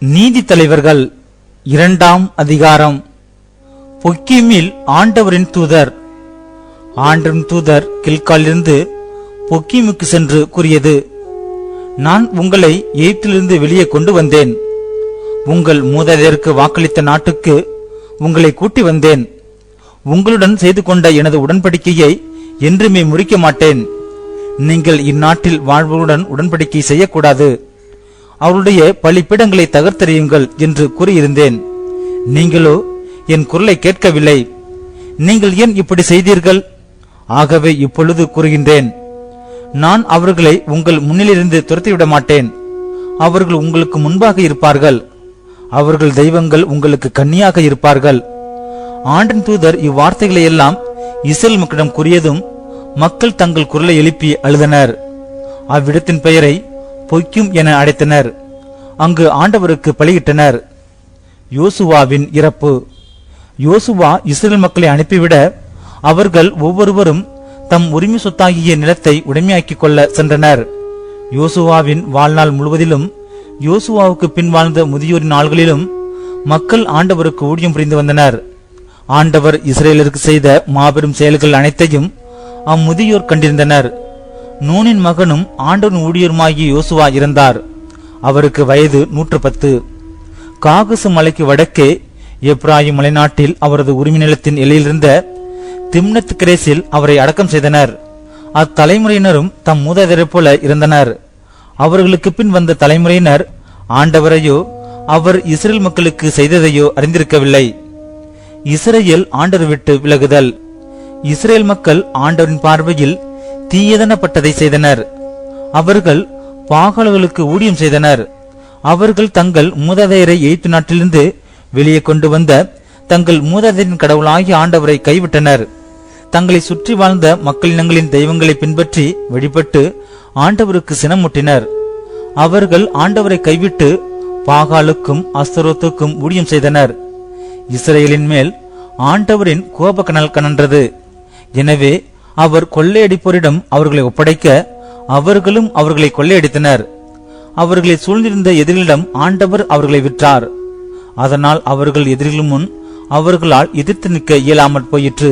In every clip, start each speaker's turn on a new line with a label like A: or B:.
A: நீதி தலைவர்கள் இரண்டாம் அதிகாரம். பொக்கிமில் ஆண்டவரின் தூதர். ஆண்டவரின் தூதர் கில்காலிருந்து பொக்கிமுக்கு சென்று கூறியது நான் உங்களை எய்த்திலிருந்து வெளியே கொண்டு வந்தேன். உங்கள் மூதாதையருக்கு வாக்களித்த நாட்டுக்கு உங்களை கூட்டி வந்தேன். உங்களுடன் செய்து கொண்ட எனது உடன்படிக்கையை என்றுமே முறிக்க மாட்டேன். நீங்கள் இந்நாட்டில் வாழ்வுடன் உடன்படிக்கை செய்யக்கூடாது. அவருடைய பலிப்பிடங்களை தகர்த்தெறியுங்கள் என்று கூறியிருந்தேன். நீங்களோ என் குரலை கேட்கவில்லை. நீங்கள் ஏன் இப்படி செய்தீர்கள்? ஆகவே இப்பொழுது கூறுகின்றேன். நான் அவர்களை உங்கள் முன்னிலிருந்து துரத்திவிட மாட்டேன் அவர்கள் உங்களுக்கு முன்பாக இருப்பார்கள். அவர்கள் தெய்வங்கள் உங்களுக்கு கன்னியாக இருப்பார்கள். ஆண்டின் தூதர் இவ்வார்த்தைகளை எல்லாம் இஸ்ரேல் மக்களிடம் கூறியதும் மக்கள் தங்கள் குரலை எழுப்பி அழுதனர். அவ்விடத்தின் பெயரை பொய்க்கும் என அழைத்தனர் அங்கு ஆண்டவருக்கு பலியிட்டனர். யோசுவாவின் இறப்பு. யோசுவா இஸ்ரேல் மக்களை அனுப்பிவிட அவர்கள் ஒவ்வொருவரும் தம் உரிமை சொத்தாகிய நிலத்தை உடைமையாக்கிக் கொள்ள சென்றனர். யோசுவாவின் வாழ்நாள் முழுவதிலும் யோசுவாவுக்கு பின் வாழ்ந்த முதியோரின் நாள்களிலும் மக்கள் ஆண்டவருக்கு ஊழியம் புரிந்து வந்தனர். ஆண்டவர் இஸ்ரேலருக்கு செய்த மாபெரும் செயல்கள் அனைத்தையும் அம்முதியோர் கண்டிருந்தனர். நூனின் மகனும் ஆண்டவன் ஊழியருமாகிய யோசுவா இறந்தார் அவருக்கு வயது நூற்று பத்து காகசு மலைக்கு வடக்கே எப்ராயிம் மலைநாட்டில் அவரது உரிமை நிலத்தின் எல்லையிலிருந்த திம்னத் கிரேஸில் அவரை அடக்கம் செய்தனர். அத்தலைமுறையினரும் தம் மூதாதரை போல இருந்தனர். அவர்களுக்கு பின் வந்த தலைமுறையினர் ஆண்டவரையோ அவர் இஸ்ரேல் மக்களுக்கு செய்ததையோ அறிந்திருக்கவில்லை. இஸ்ரேல் ஆண்டர் விட்டு விலகுதல். இஸ்ரேல் மக்கள் ஆண்டவரின் பார்வையில் தீயதனப்பட்டதை செய்தனர். அவர்கள் பாகல்களுக்கு ஊழியம் செய்தனர். அவர்கள் தங்கள் மூதாதையரை எய்த்து நாட்டிலிருந்து வெளியே கொண்டு வந்த தங்கள் மூதாதையரின் கடவுளாகிய ஆண்டவரை கைவிட்டனர். தங்களை சுற்றி வாழ்ந்த மக்களினங்களின் தெய்வங்களை பின்பற்றி வழிபட்டு ஆண்டவருக்கு சினமுட்டினர். அவர்கள் ஆண்டவரை கைவிட்டு பாகாலுக்கும் அஸ்தரோத்துக்கும் ஊழியம் செய்தனர். இஸ்ரேலின் மேல் ஆண்டவரின் கோபக்கனல் கனன்றது. எனவே அவர் கொள்ளையடிப்போரிடம் அவர்களை ஒப்படைக்க அவர்களும் அவர்களை கொள்ளையடித்தனர். அவர்களை சூழ்ந்திருந்த எதிரிகளிடம் ஆண்டவர் அவர்களை விற்றார். அதனால் அவர்கள் எதிரிகள் முன் அவர்களால் எதிர்த்து நிற்க இயலாமற் போயிற்று.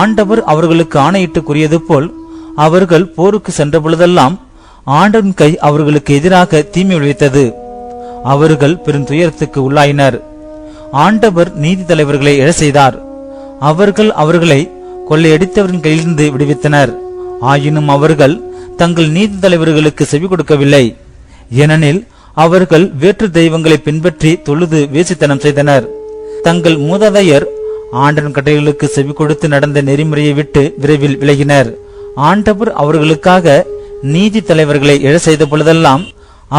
A: ஆண்டவர் அவர்களுக்கு ஆணையிட்டு கூறியது போல் அவர்கள் போருக்கு சென்ற பொழுதெல்லாம் ஆண்டவன் கை அவர்களுக்கு எதிராக தீமை விளைவித்தது. அவர்கள் பெரும் துயரத்துக்கு உள்ளாயினர். ஆண்டவர் நீதி தலைவர்களை எழ செய்தார். அவர்கள் அவர்களை கொள்ளையடித்தவரின் கையிலிருந்து விடுவித்தனர். ஆயினும் அவர்கள் தங்கள் நீதி தலைவர்களுக்கு செவி கொடுக்கவில்லை. ஏனெனில் அவர்கள் வேற்று தெய்வங்களை பின்பற்றி தொழுது வேசித்தனம் செய்தனர். தங்கள் மூதாதையர் ஆண்டன் கட்டைகளுக்கு செவி கொடுத்து நடந்த நெறிமுறையை விட்டு விரைவில் விலகினர். ஆண்டவர் அவர்களுக்காக நீதி தலைவர்களை எழ செய்த பொழுதெல்லாம்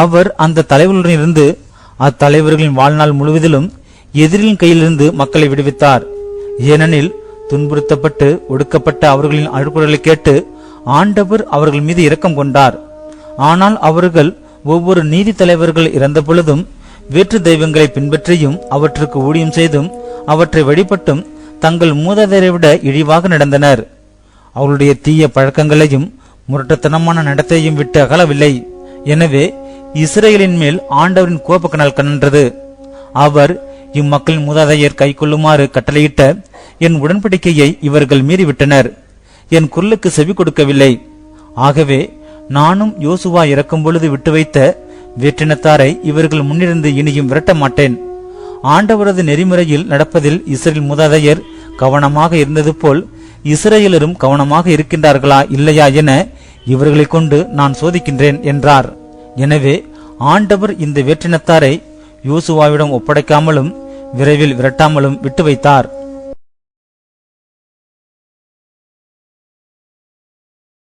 A: அவர் அந்த தலைவர்களிலிருந்து அத்தலைவர்களின் வாழ்நாள் முழுவதிலும் எதிரின் கையிலிருந்து மக்களை விடுவித்தார். ஏனெனில் துன்புறுத்தப்பட்டு ஒடுக்கப்பட்ட அவர்களின் அழுக்குறலை கேட்டு ஆண்டவர் அவர்கள் மீது இரக்கம் கொண்டார். ஆனால் அவர்கள் ஒவ்வொரு நீதி தலைவர்கள் இறந்த பொழுதும் வேற்று தெய்வங்களை பின்பற்றியும் அவற்றுக்கு ஊழியம் செய்தும் அவற்றை வழிபட்டும் தங்கள் மூதாதையரை விட இழிவாக நடந்தனர். அவருடைய தீய பழக்கங்களையும் முரட்டத்தனமான நடத்தையும் விட்டு அகலவில்லை. எனவே இஸ்ரேலின் மேல் ஆண்டவரின் கோபக்கனல் கனன்றது. அவர் இம்மக்களின் மூதாதையர் கைக்கொள்ளுமாறு கட்டளையிட்ட என் உடன்படிக்கையை இவர்கள் மீறிவிட்டனர். என் குரலுக்கு செவி கொடுக்கவில்லை. ஆகவே நானும் யோசுவா இறக்கும் பொழுது விட்டு வைத்த வேற்றினத்தாரை இவர்கள் முன்னிருந்து இனியும் விரட்ட மாட்டேன். ஆண்டவரது நெறிமுறையில் நடப்பதில் இஸ்ரேல் மூதாதையர் கவனமாக இருந்தது போல் இஸ்ரேலரும் கவனமாக இருக்கின்றார்களா இல்லையா என இவர்களை கொண்டு நான் சோதிக்கின்றேன் என்றார். எனவே ஆண்டவர் இந்த வேற்றினத்தாரை யோசுவாவிடம் ஒப்படைக்காமலும் விரைவில் விரட்டாமலும் விட்டு வைத்தார்